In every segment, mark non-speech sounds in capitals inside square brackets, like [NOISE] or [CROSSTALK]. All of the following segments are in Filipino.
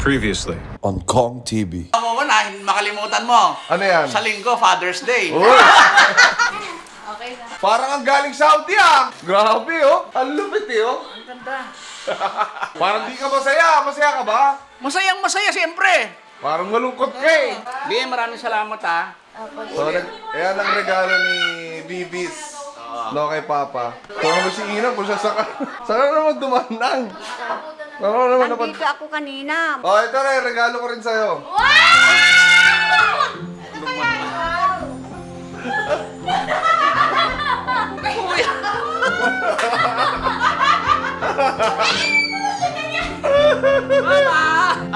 Previously. on Kong TV. Ako na, hindi makalimutan mo. Ano yan? Sa linggo, Father's Day. [LAUGHS] Okay na. Parang ang galing Saudi ah! Grabe oh! Ang lupit eh oh! Ang ganda. [LAUGHS] Parang di ka masaya! Masaya ka ba? Masayang masaya, siyempre. Parang malungkot ka eh! Bien, maraming salamat ha. So, nag, ayan ang regalo ni Bibis. No, kay Papa. Kung mo si Ina, kung siya saka, [LAUGHS] saka naman dumanang. Saka naman naman. Nandito ako kanina. Oh, ito na, regalo ko rin sa'yo.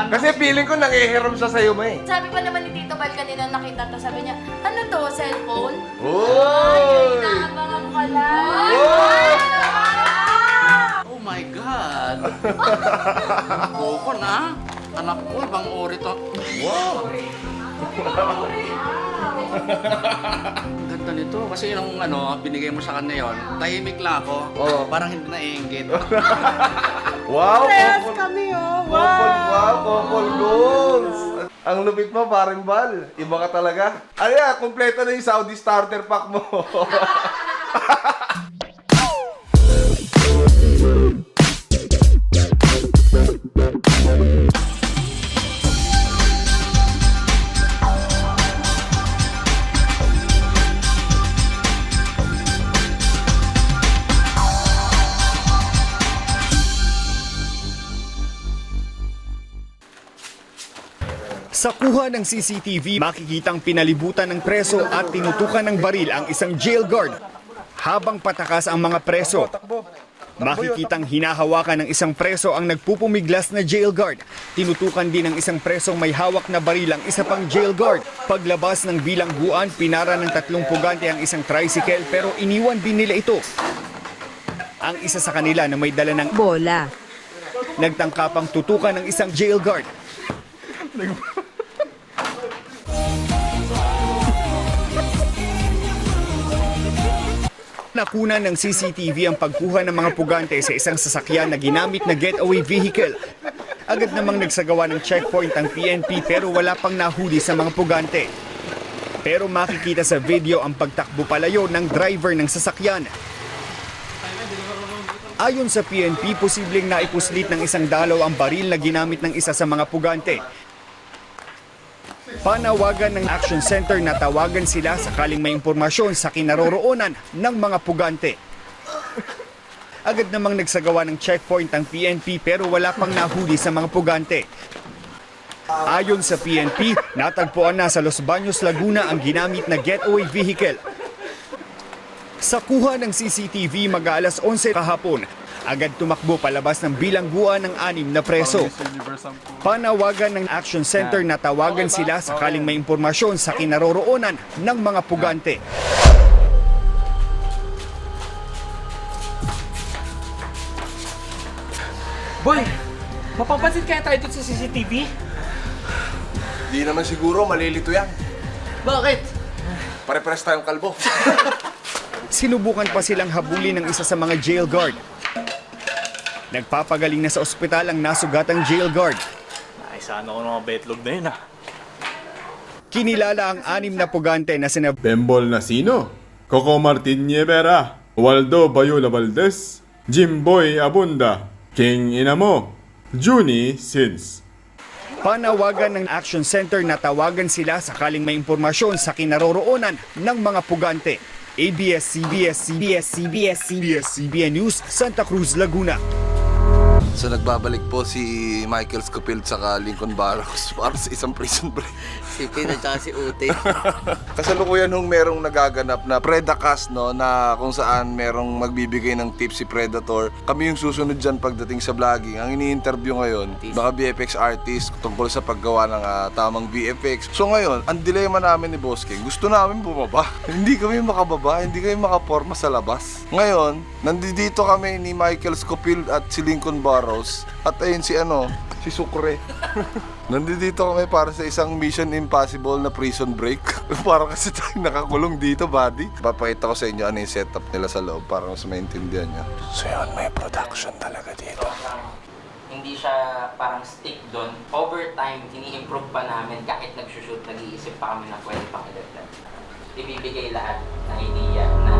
Kasi feeling ko nangihiram siya sa'yo, May. Sabi pa naman ni Tito Bal kanina nakita to, sabi niya, ano to, cellphone? Uy! Inaabangan ka lang. Oh my God. Buko na. Anak ko, ibang uri to. Wow! Ang ganda nito. Kasi yung ano, binigay mo sa kanya yon, tahimik lang ako. Oo. Parang hindi naiingit. Wow! Couple kami, oh! Wow! Wow! Couple goals! Ang lupit mo, paring bal. Iba ka talaga. Ano yan? Kompleto na yung Saudi starter pack mo. [LAUGHS] Sa kuha ng CCTV, makikitang pinalibutan ng preso at tinutukan ng baril ang isang jail guard. Habang patakas ang mga preso, makikitang hinahawakan ng isang preso ang nagpupumiglas na jail guard. Tinutukan din ng isang presong may hawak na baril ang isa pang jail guard. Paglabas ng bilangguan, pinara ng tatlong pugante ang isang tricycle pero iniwan din nila ito. Ang isa sa kanila na may dala ng Bola. nagtangkapang tutukan ng isang jail guard. [LAUGHS] Nakuna ng CCTV ang pagkuha ng mga pugante sa isang sasakyan na ginamit na getaway vehicle. Agad namang nagsagawa ng checkpoint ang PNP pero wala pang nahuli sa mga pugante. Pero makikita sa video ang pagtakbo palayo ng driver ng sasakyan. Ayon sa PNP, posibleng naipuslit ng isang dalaw ang baril na ginamit ng isa sa mga pugante. Panawagan ng Action Center na tawagan sila sakaling may impormasyon sa kinaroroonan ng mga pugante. Agad namang nagsagawa ng checkpoint ang PNP pero wala pang nahuli sa mga pugante. Ayon sa PNP, natagpuan na sa Los Baños, Laguna ang ginamit na getaway vehicle. Sa kuha ng CCTV mag-aalas 11 kahapon, agad tumakbo palabas ng bilangguan ng anim na preso. Panawagan ng Action Center na tawagan sila sakaling may impormasyon sa kinaroroonan ng mga pugante. Boy, mapapansin kaya tayo dito sa CCTV? Di naman siguro, malilito yan. Bakit? Pare-pares tayong kalbo. [LAUGHS] Sinubukan pa silang habulin ng isa sa mga jail guard. Nagpapagaling na sa ospital ang nasugatang jail guard. Ay, sana ako ng mga betlog na yun ah. Kinilala ang anim na pugante na sina Bembol Nasino, Coco Martin Nievera, Waldo Bayula Valdez, Jimboy Abunda, King Inamo, Juni Sins. Panawagan ng Action Center na tawagan sila sakaling may impormasyon sa kinaroroonan ng mga pugante. ABS-CBS, CBS-CBS, CBS-CBN News, Santa Cruz, Laguna. So nagbabalik po si Michael Scofield saka Lincoln Barros [LAUGHS] para sa isang prison break. Si Pin at saka si Ute. [LAUGHS] Kasalukuyan hong merong nagaganap na Predacast no na kung saan merong magbibigay ng tips si Predator. Kami yung susunod dyan pagdating sa vlogging. Ang ini-interview ngayon, mga VFX artist tungkol sa paggawa ng ah, tamang VFX. So ngayon, ang dilema namin ni Boss King, gusto namin bumaba. [LAUGHS] hindi kami makababa, hindi kami makaporma sa labas. Ngayon, nandito kami ni Michael Scofield at si Lincoln Barros at ayun si ano, si Sukre. [LAUGHS] Nandito kami para sa isang Mission Impossible na prison break. [LAUGHS] para kasi tayo nakakulong dito, buddy. Papakita ko sa inyo ano yung setup nila sa loob para mas maintindihan nyo. So yun, may production talaga dito. hindi siya parang stick doon. Over time, ini-improve pa namin kahit nagsushoot, nag-iisip pa kami na pwede pang i-develop. Ibibigay lahat ng idea na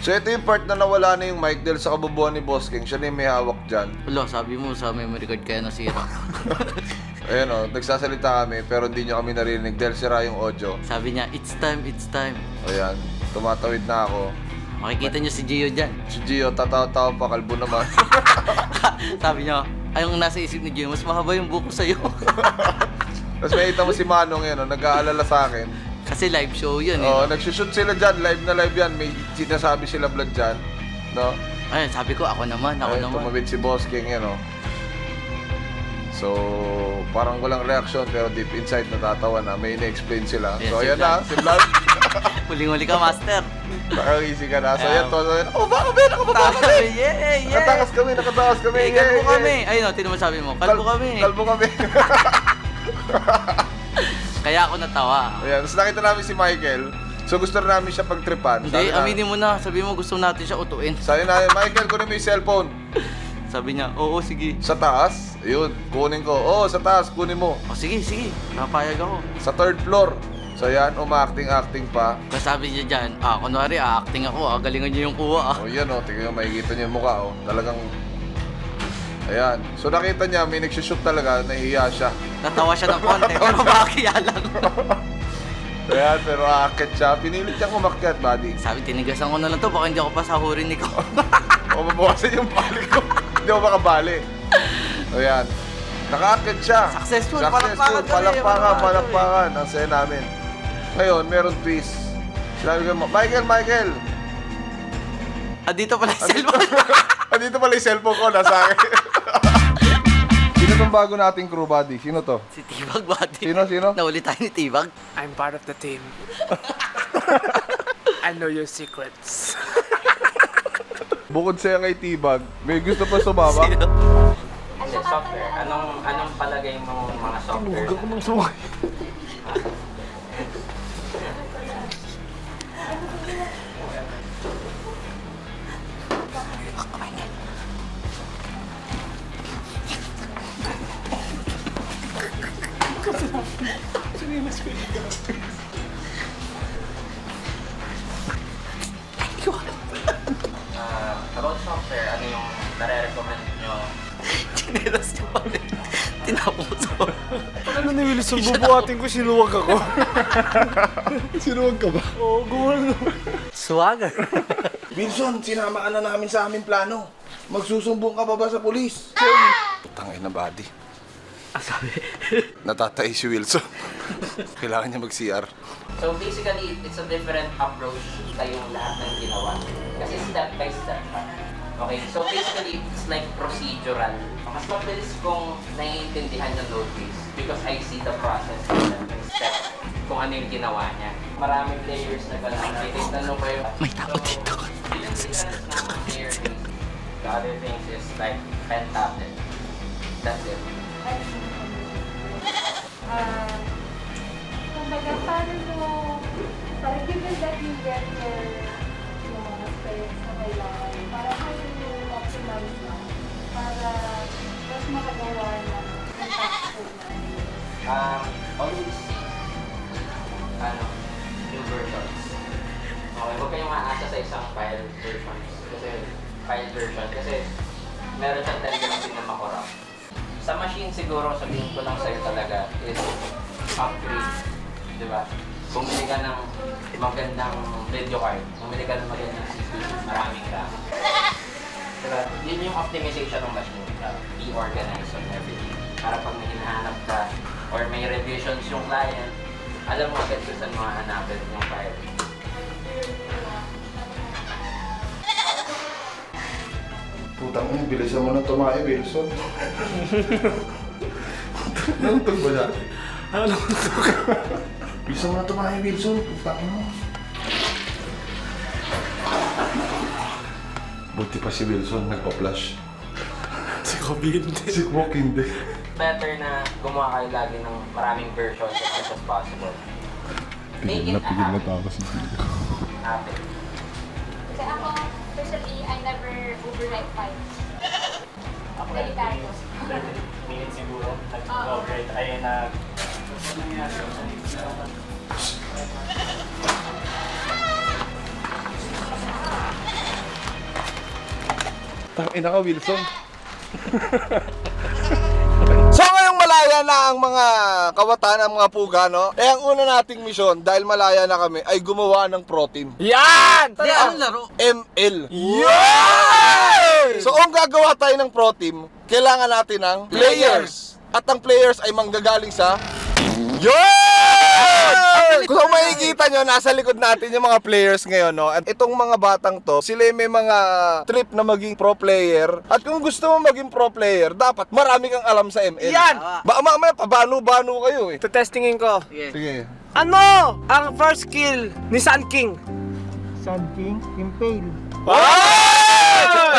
So ito yung part na nawala na yung mic dahil sa kabubuan ni Boss King. Siya na yung may hawak dyan. Wala, sabi mo sa memory card kaya nasira. [LAUGHS] Ayan o, nagsasalita kami pero hindi nyo kami narinig dahil sira yung audio. Sabi niya, it's time, it's time. Ayan, tumatawid na ako. Makikita niyo si Gio dyan. Si Gio, tatawa-tawa pa, kalbo naman. [LAUGHS] Sabi niya, ay yung nasa isip ni Gio, mas mahaba yung buko sa'yo. [LAUGHS] Tapos makita mo si Manong yan, oh, nag-aalala sa akin. Kasi live show yun eh. Oh, nagsushoot sila dyan, live na live yan. May sinasabi sila vlog dyan. No? Ayun, sabi ko, ako naman, ako Ayun, naman. tumawid si Boss King yan, oh. So, parang walang reaction pero deep inside natatawa na. May ina-explain sila. Yes, so, si ayan na, si Vlad. [LAUGHS] Huling-huli ka, master. Nakangisi ka na. So, Ayan. ayan, to. Oh, baka ba? Nakababa kami! Yeah, yeah. Nakatakas kami, nakatakas kami. Eh, yeah, kalbo yeah. kami. Ayun, o, tinan mo sabi mo, kalbo Kal- kami. Kalbo kami. [LAUGHS] Kaya ako natawa. ayan, tapos nakita namin si Michael. So, gusto rin namin siya pagtripan. Hindi, Sabi na- aminin mo na. Sabi mo, gusto natin siya utuin. Sabi na, Michael, kunin mo yung cellphone. [LAUGHS] Sabi niya, oo, sige. Sa taas, yun, kunin ko. Oo, sa taas, kunin mo. O, sige, sige. Napayag ako. Sa third floor. So yan, umacting-acting pa. Tapos sabi niya dyan, ah, kunwari, acting ako, ah, galingan niyo yung kuha, ah. O yan o, tingnan nyo, makikita nyo yung mukha o. Talagang, ayan. So nakita niya, may nagsushoot talaga, nahihiya siya. Natawa siya ng konti, pero bakya lang. [LAUGHS] Ayan, pero aakit siya. Pinilit niyang umakyat, buddy. Sabi, tinigasan ko na lang to, baka hindi ako pasahurin ni [LAUGHS] ko. O mabawasan yung bali ko. Hindi ako makabali. Ayan. Nakaakit siya. Successful, palakpakan Palakpakan, palakpakan. Ang saya namin. Ngayon, meron twist. Sinabi ko, Michael, Michael. ah, dito pala yung cellphone. [LAUGHS] Andito pala yung cellphone ko, nasa akin. Tong bago nating crew, buddy? Sino to? si Tibag, buddy. Sino, sino? Nahuli tayo ni Tibag. I'm part of the team. [LAUGHS] I know your secrets. Bukod sa kay Tibag, may gusto pa sumama? Sino? Kasi software, anong anong palagay mo mga software? Huwag ako mang sumakay. Ah, about software, ano yung nare-recommend nyo? Chinelas niya pa rin. Tinapos ko. Ano ni Wilson, bubuhatin ko, sinuwag ako. Sinuwag ka ba? Oo, gumano. Swagger. Wilson, sinama ka na namin sa aming plano. Magsusumbong ka pa ba sa pulis? Putang ina, buddy. Sabi. [LAUGHS] Natatay si Wilson. Kailangan niya mag-CR. So basically, it's a different approach sa yung lahat ng ginawa. Kasi step by step pa. Okay, so basically, it's like procedural. Mas mabilis kong naiintindihan yung load base because I see the process step by step kung ano yung ginawa niya. Maraming layers na gano'n. Mo pa yung... May tao dito. Ng layers. The other things is like pen tablet. That's it. Ah, kumbaga, paano mo, parang given that you get your yung mga space na kailangan, parang paano mo optimize lang para mas makagawa na Um, always see, ano, new versions. Okay, huwag kayong maasa sa isang file versions. Kasi, file version. Kasi, meron siyang tendency na makorrupt. Sa machine siguro, sabihin ko lang sa'yo talaga is upgrade. Di ba? Bumili ka ng magandang video card. Bumili ka ng magandang CPU. Maraming RAM. Diba? Yun yung optimization ng machine. Be organized on everything. Para pag may hinahanap ka or may revisions yung client, alam mo agad kung saan mga hanapin yung file. Putang ina, bilisan mo na tumae, Wilson. Nantog ba siya? Ano? Bilisan mo na tumae, Wilson. Putang ina. Buti pa si Wilson, nagpa-flash. Si Kobe hindi. Si Kwok hindi. Better na gumawa kayo lagi ng maraming versions as much as possible. Make it a habit. Habit. Kasi ako, personally, I never overwrite files. Delikado. Minutes siguro. Nag-operate tayo na... Tangina ka, Wilson. so [LAUGHS] ngayong malaya na ang mga kawatan, ang mga puga, no? Eh ang una nating misyon, dahil malaya na kami, ay gumawa ng pro team. Yan! Hindi, anong laro? ML. Yeah! So kung gagawa tayo ng pro team, kailangan natin ng players. At ang players ay manggagaling sa Yun! Kung makikita nyo, nasa likod natin yung mga players ngayon, no? At itong mga batang to, sila yung may mga trip na maging pro player. At kung gusto mo maging pro player, dapat marami kang alam sa ML. Yan! Baka mamaya, pabano-bano kayo eh. Tutestingin ko. Sige. Ano ang first skill ni Sun King?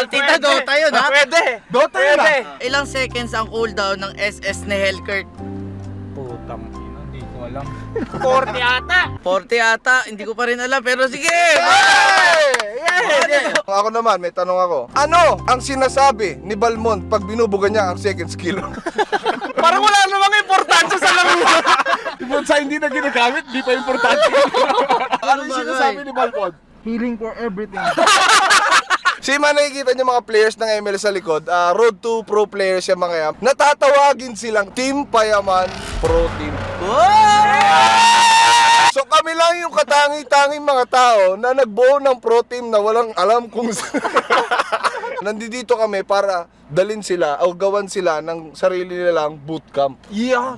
Partida Dota yun, ha? Pwede. Dota yun, Pwede. Ilang seconds ang cooldown ng SS ni Hellkurt? 40 ata. 40 ata, hindi ko pa rin alam, pero sige! Ako naman, may tanong ako. Ano ang sinasabi ni Balmont pag binubuga niya ang second skill? [LAUGHS] Parang wala namang importansya sa laro. Ibon [LAUGHS] sa hindi na ginagamit, di pa importante. [LAUGHS] ano yung sinasabi ni Balmont? Healing for everything. Yung mga nakikita niyo mga players ng ML sa likod, ah, road to pro players yung mga yan, natatawagin silang Team Payaman Pro Team. So kami lang yung katangi-tanging mga tao na nagbuo ng pro team na walang alam kung [LAUGHS] sa- Nandito kami para dalin sila o gawan sila ng sarili nilang bootcamp. Yeah.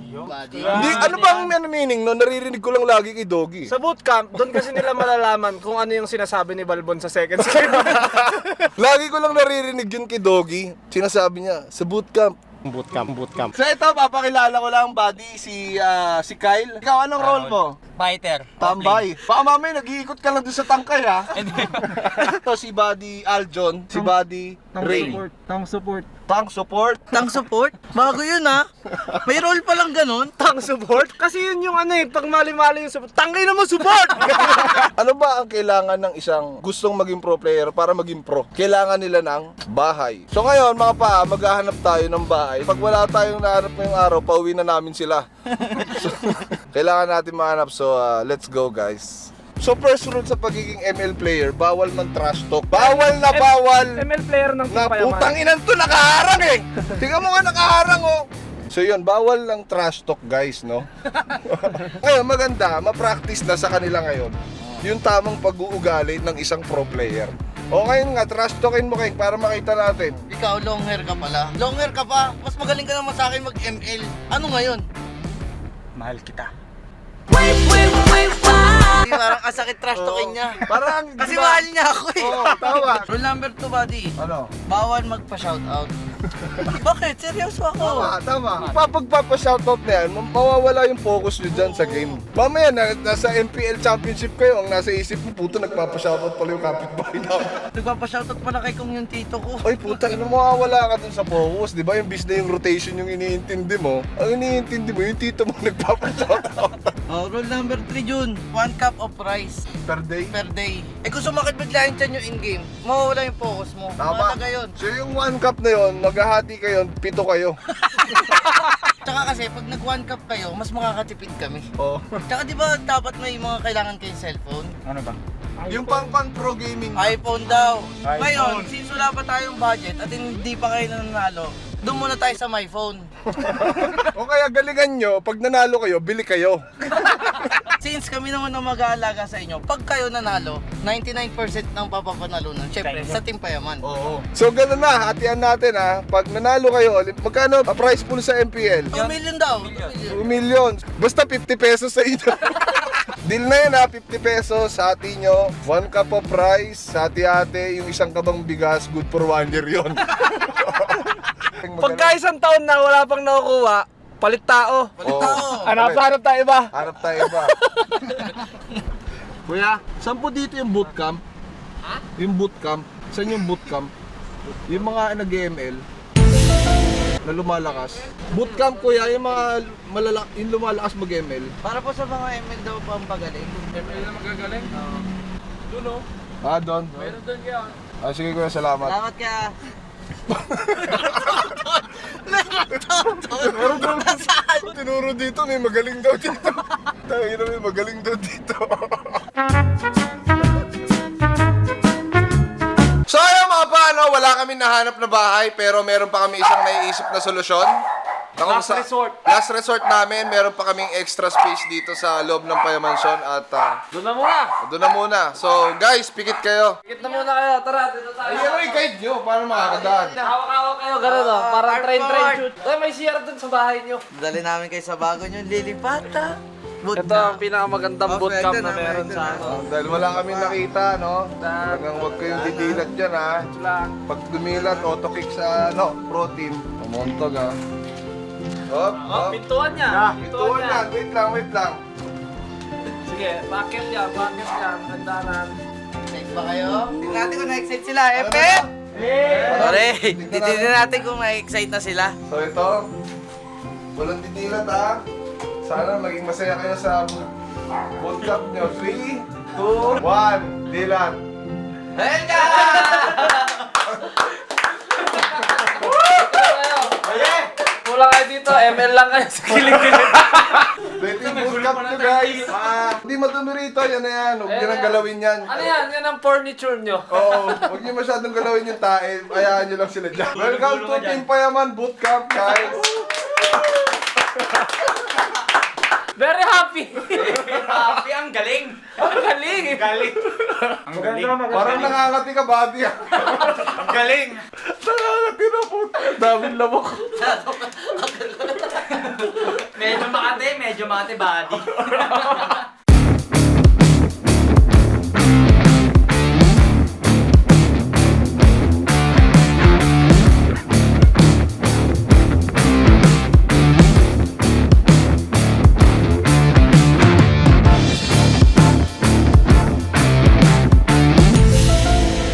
Hindi, ano bang ano meaning no? Naririnig ko lang lagi kay Doggy. Sa bootcamp, doon kasi nila malalaman kung ano yung sinasabi ni Balbon sa second [LAUGHS] skill. Lagi ko lang naririnig yun kay Doggy. Sinasabi niya, sa bootcamp. Bootcamp, bootcamp. So ito, papakilala ko lang buddy, si ah, si Kyle. Ikaw, anong role mo? Fighter. Tambay. Baka mamaya nag-iikot ka lang dun sa tangkay ha. [LAUGHS] ito si Buddy Aljon, si Buddy Ray. Tang support. Tank support. Tang support? Bago yun, ha? May role pa lang ganun? Tang support? Kasi yun yung ano eh, pag mali-mali yung support. Tangay naman support! [LAUGHS] Ano ba ang kailangan ng isang gustong maging pro player para maging pro? Kailangan nila ng bahay. So ngayon mga pa, maghahanap tayo ng bahay. Pag wala tayong nahanap ngayong araw, pauwi na namin sila. [LAUGHS] so, [LAUGHS] kailangan natin mahanap. So uh, let's go guys. So first rule sa pagiging ML player, bawal man trash talk. Bawal na bawal ML player ng na Team putang inan to nakaharang eh. Tingnan mo nga nakaharang oh. So yun, bawal lang trash talk guys, no? [LAUGHS] ngayon, maganda, ma-practice na sa kanila ngayon yung tamang pag-uugali ng isang pro player. O ngayon nga, trash talkin mo kay para makita natin. Ikaw, long hair ka pala. Long hair ka pa? Mas magaling ka naman sa akin mag-ML. Ano ngayon? Mahal kita. Hindi, parang kasakit trash talking niya. Parang, Kasi di ba? mahal niya ako eh. Oo, tama. Rule number 2, buddy. Ano? Bawal magpa-shoutout. [LAUGHS] Bakit? Seryoso ako. Tama, tama. Kapag papa-shoutout na yan, mawawala yung focus nyo dyan sa game. Mamaya, na, nasa MPL Championship kayo, ang nasa isip mo, puto, nagpapa-shoutout pala yung kapitbahay na. [LAUGHS] Nagpapa-shoutout pala kay kong yung tito ko. Oy, puta, ano mawawala ka dun sa focus, di ba? Yung bis na yung rotation yung iniintindi mo. Ang iniintindi mo, yung tito mo [LAUGHS] nagpapa-shoutout Oh, rule number 3, Jun. One cup of rice per day. per day. Eh kung sumakit bigla yung tiyan yung in-game, mawawala yung focus mo. Tama. Mahalaga yun. So yung one cup na yun, maghahati kayo, pito kayo. [LAUGHS] Tsaka kasi pag nag one cup kayo, mas makakatipid kami. Oh. Tsaka di ba dapat may mga kailangan kayong cellphone? Ano ba? yung pang pang pro gaming. iPhone daw. Ngayon, since wala pa tayong budget at hindi pa kayo nanalo, doon muna tayo sa my phone. [LAUGHS] o kaya galingan nyo, pag nanalo kayo, bili kayo. [LAUGHS] Since kami naman ang mag-aalaga sa inyo, pag kayo nanalo, 99% ng papapanalunan, syempre, sa Team Payaman. Oo. So ganun na, hatian natin ha. Pag nanalo kayo, magkano a prize pool sa MPL? 2 million daw. 2 million. 2 million. Basta 50 pesos sa inyo. [LAUGHS] Deal na yun ha, 50 pesos sa hati nyo. One cup of rice, sa hati-hati, yung isang kabang bigas, good for one year yun. Pagka isang taon na wala pang nakukuha, palit tao. Oo. Hanap hanap tayo ba? Harap tayo ba? [LAUGHS] Kuya, saan po dito yung bootcamp? Ha? Yung bootcamp? Saan yung bootcamp? Yung mga nag-ML na lumalakas. Bootcamp kuya, yung mga malala yung lumalakas mag-ML. Para po sa mga ML daw pampagaling. ML na magagaling? Doon oh. Ah, doon. Meron doon kaya. Ah, sige kuya, salamat. Salamat ka. Meron doon. Nasaan? Tinuro dito, may magaling daw dito. Tangin na may magaling daw dito. so ayun mga paano, wala kami nahanap na bahay pero meron pa kami isang naiisip na solusyon. Kung Last resort. Last resort namin, meron pa kaming extra space dito sa loob ng Payamansyon at ah, Doon na muna. doon na muna. So guys, pikit kayo. Pikit na muna kayo. Tara, dito tayo. Ay, yung guide nyo? Paano makakadaan? Hawak-hawak kayo, gano'n o. Parang train-train shoot. Ay, may CR dun sa bahay nyo. Dali namin kayo sa bago nyo, lilipata. Boot Ito ang pinakamagandang Oh, bootcamp pwede na na, meron pwede sa na. ano. Oh, dahil wala kami nakita, no? Talagang huwag kayong didilat dyan, ha? lang. Pag dumilat, auto-kick sa, ano, pro team. Pumontog, ha? Hop, Oh, hop. pintuan niya. Pintuan yan. Wait lang, wait lang. Sige, bakit yan, bakit yan. Gandanan. Excite ba kayo? Tingnan natin kung na-excite sila. Epep! Sorry, titignan natin kung na-excite na sila. So ito, walang didilat, ha? Sana maging masaya kayo sa bootcamp nyo. 3, 2, 1, dilat. Kulang kayo dito, ML lang kayo sa kilig-kilig. Yung bootcamp nyo, guys. Ah, Hindi madumi rito, yan na yan. Huwag nyo nang galawin yan. ano yan? Yan ang furniture nyo. Oo, huwag niyo masyadong galawin yung tae. Hayaan niyo lang sila dyan. Welcome to Team Payaman Bootcamp, guys. Very happy. Happy, ang galing! Ang galing. Galing. Ang galing. Parang nangangati ka, buddy. ah. Ang galing! Nangangati na po. Daming lamok. Medyo makate, medyo makate body. [LAUGHS]